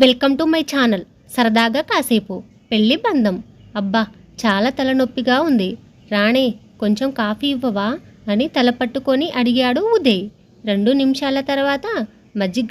Welcome to my channel. సరదాగా కాసేపు. పెళ్ళి బంధం. అబ్బా చాలా తలనొప్పిగా ఉంది. రాణే కొంచెం కాఫీ ఇవ్వవా? అని తల పట్టుకొని అడిగాడు ఉదయ్. రెండు నిమిషాల తర్వాత మజ్జిగ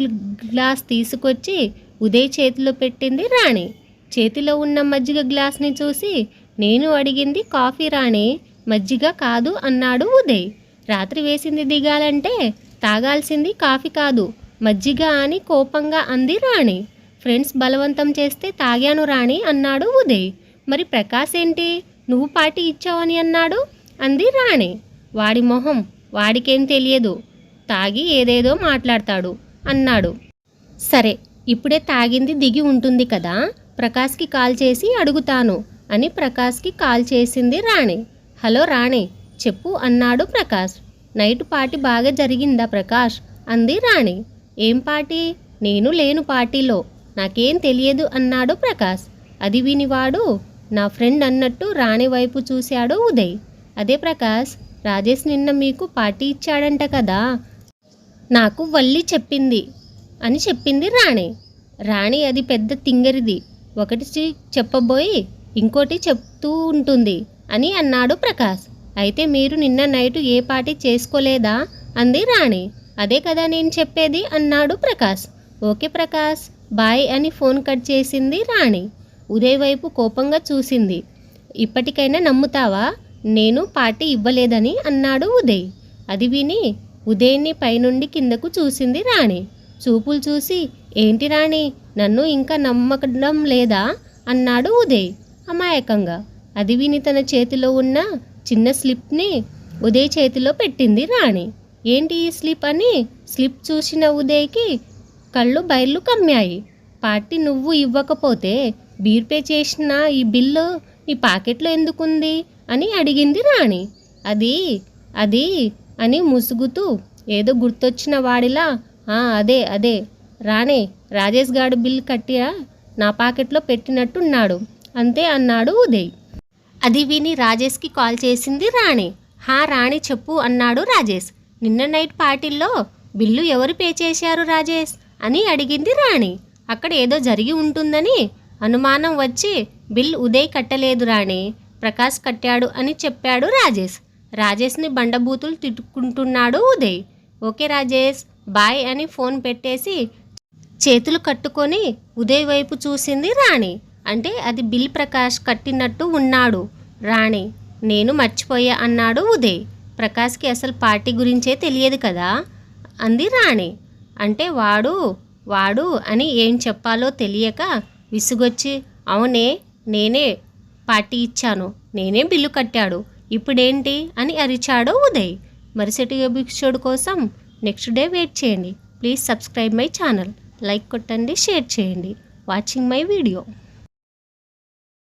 గ్లాస్ తీసుకొచ్చి ఉదయ్ చేతిలో పెట్టింది రాణి. చేతిలో ఉన్న మజ్జిగ గ్లాస్ని చూసి నేను అడిగింది కాఫీ రాణి. మజ్జిగ కాదు అన్నాడు ఉదయ్. రాత్రి వేసింది దిగాలంటే తాగాల్సింది కాఫీ కాదు. మజ్జిగ అని కోపంగా అంది రాణి. ఫ్రెండ్స్ బలవంతం చేస్తే తాగాను రాణి అన్నాడు ఉదయ్. మరి ప్రకాష్ ఏంటి? నువ్వు పార్టీ ఇచ్చావని అన్నాడు? అంది రాణి. వాడి మొహం వాడికేం తెలియదు. తాగి ఏదేదో మాట్లాడతాడు అన్నాడు. సరే ఇప్పుడే తాగింది దిగి ఉంటుంది కదా? ప్రకాష్కి కాల్ చేసి అడుగుతాను అని ప్రకాష్కి కాల్ చేసింది రాణి. హలో రాణి చెప్పు అన్నాడు ప్రకాష్. నైట్ పార్టీ బాగా జరిగిందా ప్రకాష్? అంది రాణి. ఏం పార్టీ? నేను లేను పార్టీలో. నాకేం తెలియదు అన్నాడు ప్రకాష్. అది వినివాడు నా ఫ్రెండ్ అన్నట్టు రాణి వైపు చూశాడు ఉదయ్. అదే ప్రకాష్ రాజేష్ నిన్న మీకు పార్టీ ఇచ్చాడంట కదా? నాకు వల్లి చెప్పింది అని చెప్పింది రాణి. రాణి అది పెద్ద తింగరిది. ఒకటి చెప్పబోయి ఇంకోటి చెప్తూ ఉంటుంది అని అన్నాడు ప్రకాష్. అయితే మీరు నిన్న నైట్ ఏ పార్టీ చేసుకోలేదా? అంది రాణి. అదే కదా నేను చెప్పేది అన్నాడు ప్రకాష్. ఓకే ప్రకాష్. బాయ్ అని ఫోన్ కట్ చేసింది రాణి. ఉదయ్ వైపు కోపంగా చూసింది. ఇప్పటికైనా నమ్ముతావా? నేను పార్టీ ఇవ్వలేదని అన్నాడు ఉదయ్. అది విని ఉదయ్ని పైనుండి కిందకు చూసింది రాణి. చూపులు చూసి ఏంటి రాణి నన్ను ఇంకా నమ్మకడం లేదా? అన్నాడు ఉదయ్ అమాయకంగా. అది విని తన చేతిలో ఉన్న చిన్న స్లిప్ని ఉదయ్ చేతిలో పెట్టింది రాణి. ఏంటి ఈ స్లిప్ అని స్లిప్ చూసిన ఉదయ్కి కళ్ళు బయళ్ళు కమ్మాయి. పార్టీ నువ్వు ఇవ్వకపోతే బీర్ పే చేసిన ఈ బిల్లు ఈ పాకెట్లో ఎందుకుంది? అని అడిగింది రాణి. అది అది అని ముసుగుతూ ఏదో గుర్తొచ్చిన వాడిలా అదే అదే. రాణి రాజేష్ గాడు బిల్ కట్టిరా? నా పాకెట్లో పెట్టినట్టున్నాడు. అంతే అన్నాడు ఉదయ్. అది విని రాజేష్కి కాల్ చేసింది రాణి. హా రాణి చెప్పు అన్నాడు రాజేష్. నిన్న నైట్ పార్టీల్లో బిల్లు ఎవరు పే చేశారు రాజేష్? అని అడిగింది రాణి. అక్కడ ఏదో జరిగి ఉంటుందని అనుమానం వచ్చి బిల్ ఉదయ్ కట్టలేదు రాణి. ప్రకాష్ కట్టాడు అని చెప్పాడు రాజేష్. రాజేష్ని బండబూతులు తిట్టుకుంటున్నాడు ఉదయ్. ఓకే రాజేష్ బాయ్ అని ఫోన్ పెట్టేసి చేతులు కట్టుకొని ఉదయ్ వైపు చూసింది రాణి. అంటే అది బిల్ ప్రకాష్ కట్టినట్టు ఉన్నాడు. రాణి నేను మర్చిపోయా అన్నాడు ఉదయ్. ప్రకాష్కి అసలు పార్టీ గురించే తెలియదు కదా? అంది రాణి. అంటే వాడు వాడు అని ఏం చెప్పాలో తెలియక విసుగొచ్చి అవునే నేనే పార్టీ ఇచ్చాను నేనే బిల్లు కట్టాడు ఇప్పుడేంటి అని అరిచాడు ఉదయ్. మరుసటి ఎపిసోడ్ కోసం నెక్స్ట్ డే వెయిట్ చేయండి. Please subscribe my channel like కొట్టండి షేర్ చేయండి. Watching my video.